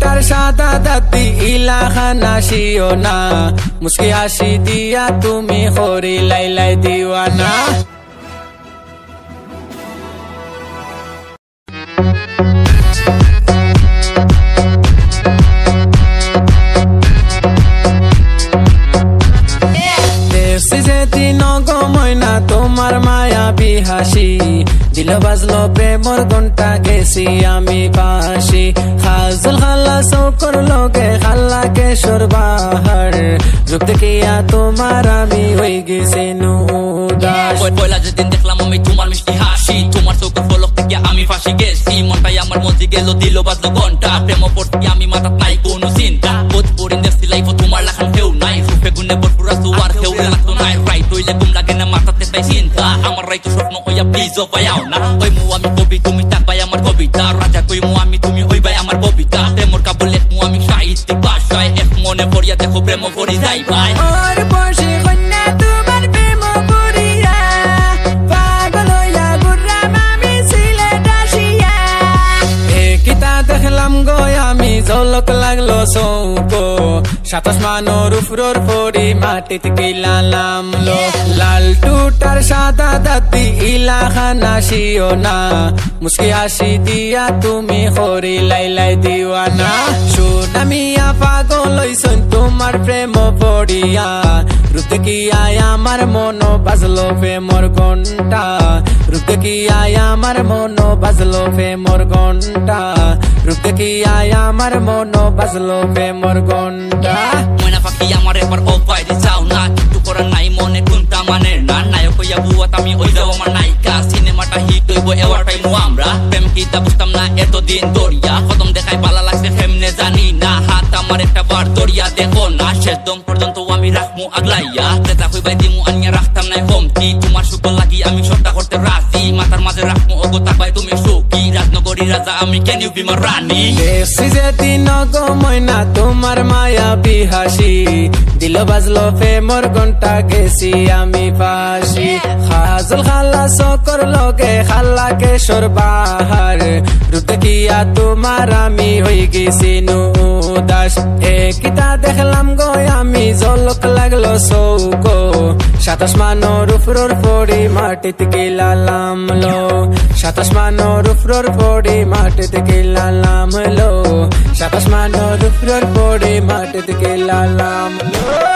টুটার সাদা দাতি ইলাখানা শিও না। মুসকি হাসি দিয়া তুমি হরি, লাই লাই, দিওয়ানা। তোমার মায়া বিহাসি। দিল বাজলো প্রেমর ঘণ্টা গেছি আমি চৌকর লগে খাল্লা কেশর বাহার রূপ দেখিয়া তোমার আমি হয়ে গেছি নুদাস। পয়লা যেদিন দেখলাম আমি তোমার মিষ্টি হাসি তোমার চৌকের ফলক থেকে আমি ফাঁসি গেছি। মনটাই আমার মজি গেল দিল বাজলো ঘণ্টা। প্রেম পড়তে আমি মাথাত নাই কোনো চিন্তা। বোধ পড়িন দেখছি লাইফ তোমার লাখান কেউ নাই। রূপে গুনে ভরপুরা সুয়ার কেউ লাগতো নাই। রাইট হইলে গুম লাগে না মাথাতে তাই চিন্তা। আমার রাইতো স্বপ্ন হইয়া প্লিজ ও পায়াও না। ওই মু আমি কবি তুমি তাকবাই আমার কবিতা। রাজা কই মু আমি মনে পড়িয়া দেখো প্রেম পড়ি যাই ভাই। ওর বসে কন্যা তোমার প্রেম করিয়া পাগল হইয়া ঘুরলাম আমি সিলেট আসিয়া কিতা দেখলাম গো আমি ঝলক লাগল সাতাশ মানোর উপর পড়ি মাটিত কিলালাম লো লাল টুটার সাদা দাতি ইলাখানা শিও না। মুসকি হাসি দিয়া তুমি হরি লাই লাই দিওয়ানা। সুনামিয়া পাগল হইছন, তোমার প্রেম পড়িয়া। রূপ দেখিয়া আমার মন বাজলো প্রেমর ঘণ্টা রূপ দেখিয়া আমার মন বাজলো প্রেমর ঘণ্টা রূপ দেখিয়া আমার মন বাজলো প্রেমর ঘণ্টা ময়না পাখি আমার এবার ও বাইরে যাও না কিছু করার নাই মনে কোনটা মানে না। নায়ক হইয়া বুয়াত আমি ওই যাও আমার নায়িকা। সিনেমাটা হিট হইব এবার পাইমু আমরা। প্রেম কিতা বুঝতাম না, এতদিন দরিয়া কদম দেখাই পালা লাগছে জানি না হাত আমার একটা বার দরিয়া দেখো না শেষ দম পর্যন্ত আমি রাখমু আগলাইয়া। যেটা হইবাই দিমু আনিয়া রাখতাম নাই কমতি তোমার সুখ লাগি আমি সবটা করতে রাজি। মাথার মাঝে রাখমু ওগো তাকবাই তুমি সুখী। রাজনগরী রাজা আমি কেন বিমার রানী? দেখছি যে দিন গময়না তোমার মায়া বিহাসি। দিল বাজলো প্রেমর ঘণ্টা গেছি আমি লগে খাল্লা কেশর বাহার। দেখিয়া তোমার আমি হয়ে গেছি নুদাস। একিতা দেখলাম গো, আমি জলক লাগল চৌকো। সাতাশ মানোর উপর পড়ি মাটিতে গেলাম লো। সাতাশ মানোর উপর পড়ি মাটিতে গেলাম লো। সাতাশ মানোর উপর পড়ি মাটিতে গেলাম লো।